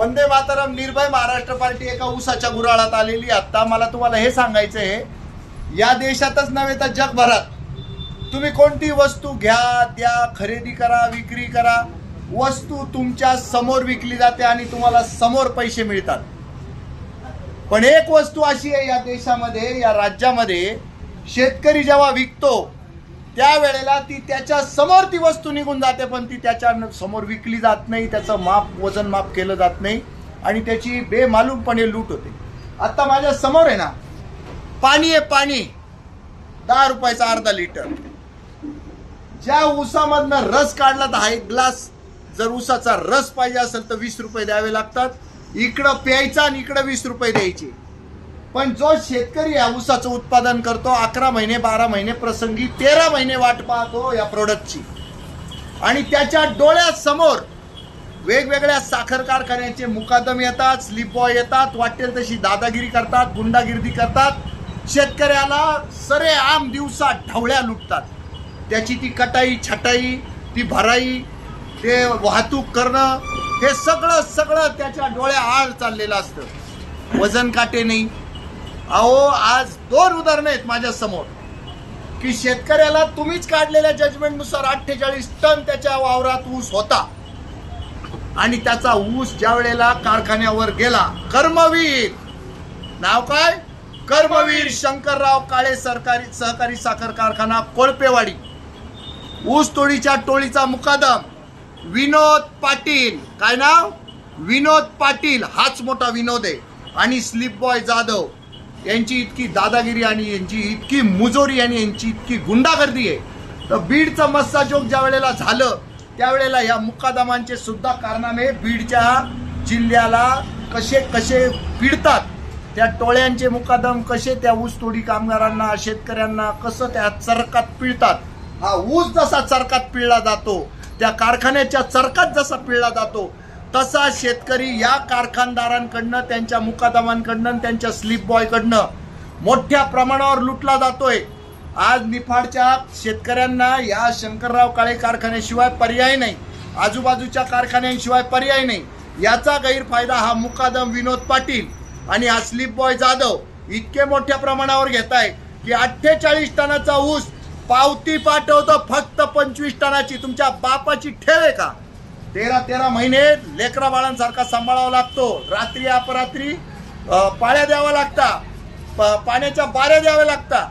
वंदे मातरम निर्भय महाराष्ट्र पार्टी एका ऊसाच्या गुराळात आलेली आता मला तुम्हाला हे सांगायचं आहे या देशातच नव्हे तर जगभरात तुम्ही कोणती वस्तू घ्या द्या खरेदी करा विक्री करा. वस्तू तुमच्यासमोर विकली जाते आणि तुम्हाला समोर पैसे मिळतात. पण एक वस्तू अशी आहे या देशामध्ये या राज्यामध्ये शेतकरी जेव्हा विकतो त्यावेळेला ती त्याच्यासमोर ती वस्तू निघून जाते पण ती त्याच्यासमोर विकली जात नाही त्याचं माप वजन माप केलं जात नाही आणि त्याची बेमालूमपणे लूट होते. आत्ता माझ्यासमोर आहे ना पाणी आहे पाणी. दहा रुपयाचा अर्धा लिटर. ज्या ऊसामधनं रस काढला तर हा एक ग्लास जर ऊसाचा रस पाहिजे असेल तर वीस रुपये द्यावे लागतात. इकडं प्यायचा आणि इकडं वीस रुपये द्यायचे. पण जो शेतकरी या ऊसाचं उत्पादन करतो अकरा महिने बारा महिने प्रसंगी तेरा महिने वाट पाहतो या प्रोडक्टची आणि त्याच्या डोळ्यासमोर वेगवेगळ्या साखर कारखान्याचे मुकादम येतात स्लिप येतात वाटेल तशी दादागिरी करतात गुंडागिरी करतात. शेतकऱ्याला सरे आम दिवसा ढवळ्या लुटतात. त्याची ती कटाई छटाई ती भराई ते वाहतूक करणं हे सगळं सगळं त्याच्या डोळ्या आळ चाललेलं असतं. वजन काटे नाही. अहो आज दोन उदाहरणं आहेत माझ्यासमोर. की शेतकऱ्याला तुम्हीच काढलेल्या जजमेंटनुसार अठ्ठेचाळीस टन त्याच्या वावरात ऊस होता. आणि त्याचा ऊस ज्या वेळेला कारखान्यावर गेला कर्मवीर. नाव काय? कर्मवीर. शंकरराव काळे सरकारी सहकारी साखर कारखाना कोळपेवाडी. ऊस तोडीच्या टोळीचा मुकादम. विनोद पाटील. काय नाव? विनोद पाटील. हाच मोठा विनोद आहे. आणि स्लिप बॉय जाधव. यांची इतकी दादागिरी आणि यांची इतकी मुजोरी आणि यांची इतकी गुंडागर्दी आहे. तर बीडचं मस्सा जोग ज्या वेळेला झालं त्यावेळेला या मुकादमांचे सुद्धा कारनामे बीडच्या जिल्ह्याला कसे कसे पिडतात त्या टोळ्यांचे मुकादम कसे त्या ऊस तोडी कामगारांना शेतकऱ्यांना कसं त्या चरकात पिळतात हा ऊस जसा चरकात पिळला जातो त्या कारखान्याच्या चरकात जसा पिळला जातो तसा शेतकरी या कारखानदारांकडनं त्यांच्या मुकादमांकडनं त्यांच्या स्लीप बॉयकडनं मोठ्या प्रमाणावर लुटला जातोय. आज निफाडच्या शेतकऱ्यांना या शंकरराव काळे कारखान्याशिवाय पर्याय नाही. आजूबाजूच्या कारखान्यांशिवाय पर्याय नाही. याचा गैरफायदा हा मुकादम विनोद पाटील आणि हा स्लीप बॉय जाधव इतके मोठ्या प्रमाणावर घेत आहे की अठ्ठेचाळीस टनाचा ऊस पावती पाठवतो फक्त पंचवीस टनाची. तुमच्या बापाची ठेव आहे का? तेरा तेरा महिने लेकरा बाळांसारखा सांभाळावा लागतो. रात्री अपरात्री पाळ्या द्याव्या लागता. प- पाण्याच्या बाऱ्या द्याव्या लागता.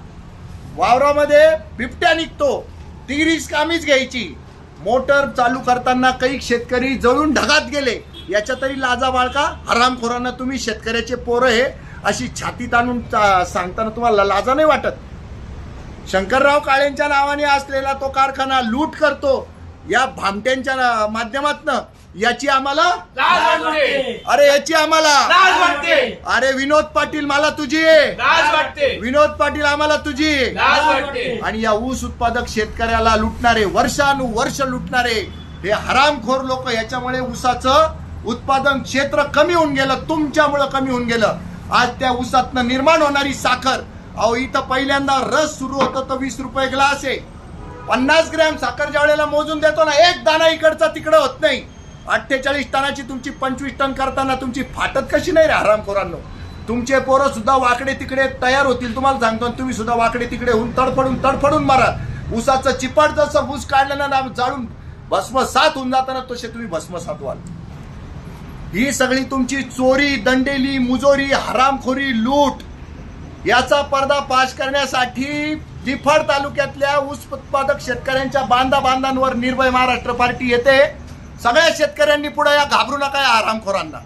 वावरामध्ये बिबट्या निघतो. ती रिस्क आम्हीच घ्यायची. मोटर चालू करताना काही शेतकरी जळून ढगात गेले. याच्या तरी लाजा बाळका. हरामखोरांना तुम्ही शेतकऱ्याचे पोरं हे अशी छातीत आणून चा- सांगताना तुम्हाला लाजा नाही वाटत. शंकरराव काळेंच्या नावाने असलेला तो कारखाना लूट करतो. या भामट्यांच्या माध्यमातनं याची आम्हाला अरे याची आम्हाला अरे विनोद पाटील मला तुझी. विनोद पाटील आम्हाला तुझी. आणि या ऊस उत्पादक शेतकऱ्याला लुटणारे वर्षानुवर्ष लुटणारे हे हरामखोर लोक याच्यामुळे ऊसाचं उत्पादन क्षेत्र कमी होऊन गेलं तुमच्यामुळं कमी होऊन गेलं. आज त्या ऊसातनं निर्माण होणारी साखर. अहो इथं पहिल्यांदा रस सुरू होतं तर वीस रुपये ग्लास आहे. पन्नास ग्रॅम साखर ज्या वेळेला मोजून देतो ना एक दाना इकडचा तिकडं होत नाही. अठ्ठेचाळीस टनाची तुमची पंचवीस टन करताना तुमची फाटत कशी नाही रे हरामखोरांनो? तुमचे पोरं सुद्धा वाकडे तिकडे तयार होतील तुम्हाला सांगतो आणि तुम्ही सुद्धा वाकडे तिकडे होऊन तडफडून तडफडून मारा. ऊसाचं चिपाट जसं ऊस काढलं ना जाळून भस्मसात होऊन जाताना तसे तुम्ही भस्मसात व्हाल. ही सगळी तुमची चोरी दंडेली मुजोरी हरामखोरी लूट याचा पर्दाफाश करण्यासाठी निफाड तालुक्यातल्या ऊस उत्पादक शेतकऱ्यांच्या बांधा बांधांवर निर्भय महाराष्ट्र पार्टी येते. सगळ्या शेतकऱ्यांनी पुढे या घाबरू नका या आरामखोरांना.